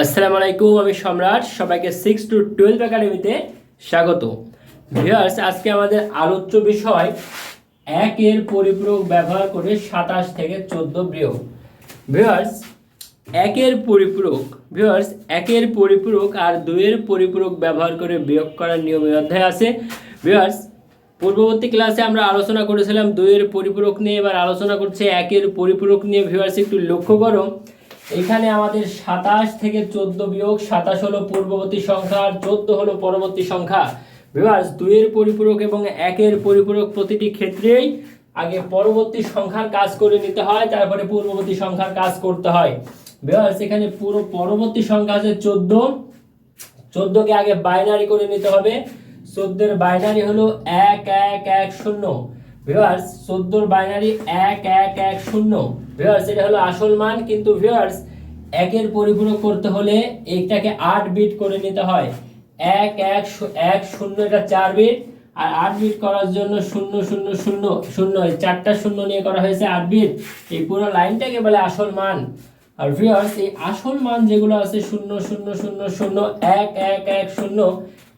আসসালামু আলাইকুম, আমি সম্রাট। সবাইকে সিক্স টু টুয়েলভ একাডেমিতে স্বাগত। ভিউয়ার্স আজকে আমাদের আলোচ্য বিষয়, একের পরিপূরক ব্যবহার করে সাতাশ থেকে চোদ্দ বিয়োগ। ভিউয়ার্স একের পরিপূরক ভিউয়ার্স একের পরিপূরক আর দুইয়ের পরিপূরক ব্যবহার করে বিয়োগ করার নিয়ম অধ্যায় আছে। ভিউয়ার্স পূর্ববর্তী ক্লাসে আমরা আলোচনা করেছিলাম দুইয়ের পরিপূরক নিয়ে, এবার আলোচনা করছে একের পরিপূরক নিয়ে। ভিউয়ার্স একটু লক্ষ্য করো। এখানে আমাদের সাতাশ থেকে চোদ্দ বিয়োগ, সাতাশ হলো পূর্ববর্তী সংখ্যা আর চোদ্দ হলো পরবর্তী সংখ্যা। ভিউয়ার্স, দুইয়ের পরিপূরক এবং একের পরিপূরক প্রতিটি ক্ষেত্রেই আগে পরবর্তী সংখ্যার কাজ করে নিতে হয়, তারপরে পূর্ববর্তী সংখ্যার কাজ করতে হয়। ভিউয়ার্স, এখানে পুরো পরবর্তী সংখ্যা আছে চোদ্দ। চোদ্দকে আগে বাইনারি করে নিতে হবে। চোদ্দের বাইনারি হলো এক এক এক, শূন্য। ভিউয়ার্স চোদ্দোর বাইনারি এক এক এক, শূন্য। ভিউয়ার্স এটা হলো আসল মান, কিন্তু ভিউয়ার্স একের পরিপূরক করতে হলে এইটাকে আট বিট করে নিতে হয়। এক এক এক, শূন্য, এটা চার বিট আর আট বিট করার জন্য শূন্য শূন্য শূন্য শূন্য, এই চারটা শূন্য নিয়ে করা হয়েছে আট বিট এই পুরো লাইনটাকে বলে আসল মান। আর ভিউয়ার্স এই আসল মান যেগুলো আছে, শূন্য শূন্য শূন্য শূন্য, এক এক এক, শূন্য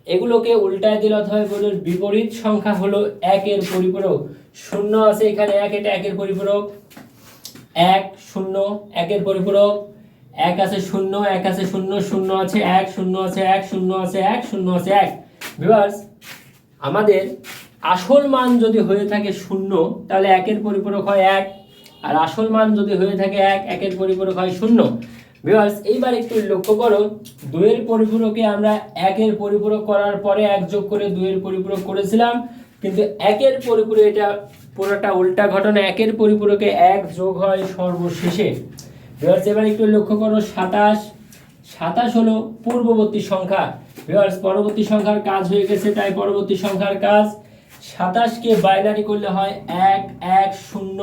এগুলোকে উল্টায় দিলে অথবা এগুলোর বিপরীত সংখ্যা হলো একের পরিপূরক। শূন্য আছে এখানে এক, এটা একের পরিপূরক। এক, শূন্য, একের পরিপূরক। এক আছে শূন্য, এক আছে শূন্য শূন্য আছে এক, শূন্য আছে এক, শূন্য আছে এক, শূন্য আছে এক। ভিউয়ার্স, আমাদের আসল মান যদি হয়ে থাকে শূন্য, তাহলে একের পরিপূরক হয় এক। আর আসল মান যদি হয়ে থাকে এক, একের পরিপূরক হয় শূন্য। ভিউয়ার্স এইবার একটু লক্ষ্য করো, দুইয়ের পরিপূরকে আমরা একের পরিপূরক করার পরে এক যোগ করে দুইয়ের পরিপূরক করেছিলাম, কিন্তু একের পরিপূরক এটা পুরোটা উল্টা ঘটনা, একের পরিপূরকে এক যোগ হয় সর্বশেষে। ভিউয়ার্স এবার একটু লক্ষ্য করো, সাতাশ সাতাশ হলো পূর্ববর্তী সংখ্যা। ভিউয়ার্স পরবর্তী সংখ্যার কাজ হয়ে গেছে, তাই পরবর্তী সংখ্যার কাজ সাতাশকে বাইনারি করলে হয় এক এক, শূন্য,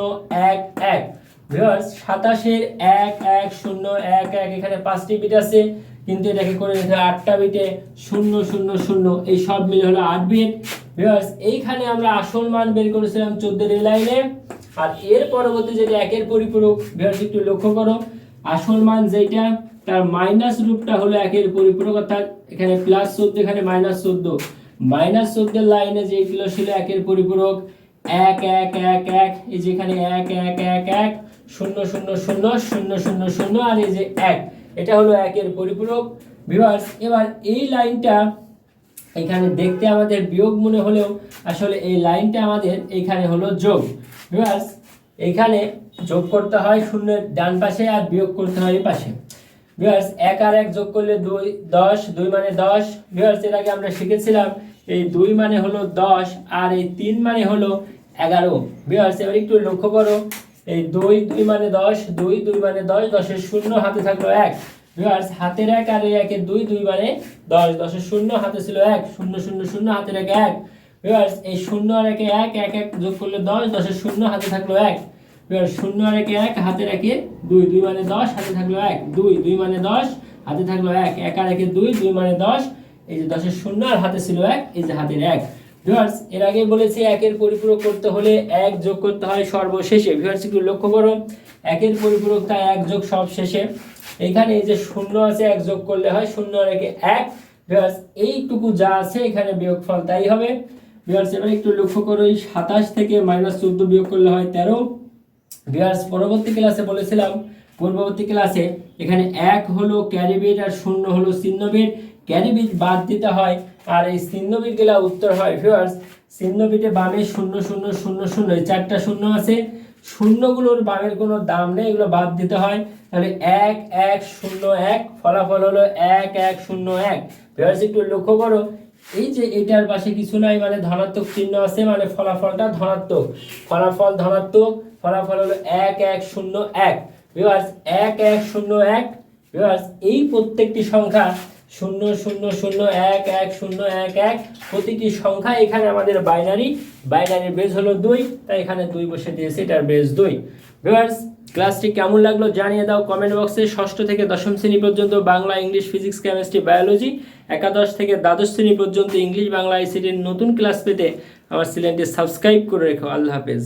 এক এক। ভিউয়ার্স সাতাশের এক এক, শূন্য, এক এক, এখানে পাঁচটি বিট আছে। কিন্তু এটাকে করে হয় আটটা বিটে শূন্য শূন্য শূন্য, এই সব মিলে হলো আট বিট ভিউয়ার্স এইখানে আমরা আসল মান বের করেছিলাম চোদ্দের এই লাইনে। আর এর পরবর্তী যেটা একের পরিপূরক ভিউয়ার্স একটু লক্ষ্য করো। আসল মান যেটা তার মাইনাস রূপটা হলো একের পরিপূরক, অর্থাৎ এখানে প্লাস চোদ্দ, এখানে মাইনাস চোদ্দ। মাইনাস চোদ্দের লাইনে যেগুলো ছিল একের পরিপূরক, এক এক এক এক, এই যেখানে এক এক এক এক শূন্য শূন্য শূন্য শূন্য শূন্য শূন্য, আর এই যে এক, এটা হলো একের পরিপূরক। ভিউয়ার্স এবার এই লাইনটা এখানে দেখতে আমাদের বিয়োগ মনে হলেও আসলে এই লাইনটা আমাদের এখানে হলো যোগ। ভিউয়ার্স এখানে যোগ করতে হয় শূন্যের ডান পাশে আর বিয়োগ করতে হয় এই পাশে। ভিউয়ার্স এক আর এক যোগ করলে দুই, দশ, দুই মানে দশ। ভিউয়ার্স এর আগে আমরা শিখেছিলাম এই দুই মানে হলো দশ আর এই তিন মানে হলো এগারো। ভিউয়ার্স এবার একটু লক্ষ্য করো। এই দুই দুই মানে দশ, দুই দুই মানে দশ, দশের শূন্য হাতে থাকল এক। ভিউয়ার্স হাতের এক আর এই একের দুই দুই মানে দশ, দশের শূন্য হাতে ছিল এক, শূন্য শূন্য শূন্য হাতের এক এক। ভিউয়ার্স এই শূন্য আর একে এক এক এক যোগ করলে দশ, দশের শূন্য হাতে থাকল এক। এবার শূন্য আর একে এক হাতে রাখে দুই দুই মানে দশ, হাতে থাকল এক। দুই দুই মানে দশ, হাতে থাকল এক। এক আর একে দুই দুই মানে দশ। এই যে দশের শূন্য আর হাতে ছিল এক, এই যে হাতের এক। ভিউয়ার্স এর আগে বলেছি একের পরিপূরক করতে হলে এক যোগ করতে হয় সর্বশেষে। ভিউয়ার্স একটু লক্ষ্য করো একের পরিপূরক তাই এক যোগ সব শেষে এখানে এই যে শূন্য আছে, এক যোগ করলে হয় শূন্য আর একে ভিউয়ার্স এইটুকু যা আছে এখানে বিয়োগফল তাই হবে। ভিউয়ার্স এবার একটু লক্ষ্য করো, এই সাতাশ থেকে মাইনাস চোদ্দ বিয়োগ করলে হয় তেরো। ভিউয়ার্স পরবর্তী ক্লাসে বলেছিলাম, পূর্ববর্তী ক্লাসে এখানে এক হলো ক্যারি বিট আর শূন্য হলো চিহ্ন বিট ক্যারি বিট বাদ দিতে হয় আর এই চিহ্ন বিট গেলা উত্তর হয় ভিউয়ার্স চিহ্ন বিটে বামে শূন্য শূন্য শূন্য শূন্য চারটা শূন্য আছে। শূন্যগুলোর বামের কোনো দাম নেই, এগুলো বাদ দিতে হয়। তাহলে এক এক, শূন্য, এক, ফলাফল হলো এক এক, শূন্য, এক। ভিউয়ার্স একটু লক্ষ্য করো, এই যে এটার পাশে কিছু নাই মানে ধনাত্মক চিহ্ন আছে মানে ফলাফলটা ধনাত্মক। ফলাফল ধনাত্মক, ফলাফল হলো এক এক, শূন্য, এক। ভিউয়ার্স এক এক, শূন্য, এক। ভিউয়ার্স এই প্রত্যেকটি সংখ্যা শূন্য শূন্য শূন্য, এক এক, শূন্য, এক এক। প্রতিটি সংখ্যা এখানে আমাদের বাইনারি বাইনারির বেজ হলো দুই, তাই এখানে দুই বসে দিয়েছে, এটার বেজ দুই। ভিউয়ার্স ক্লাসটি কেমন লাগল জানিয়ে দাও কমেন্ট বক্সে ষষ্ঠ থেকে দশম শ্রেণি পর্যন্ত Bangla, English physics chemistry biology একাদশ থেকে দ্বাদশ শ্রেণি পর্যন্ত ইংলিশ, বাংলা আইসিটির নতুন ক্লাস পেতে আমার চ্যানেলটি সাবস্ক্রাইব করে রেখো। আল্লাহ হাফেজ।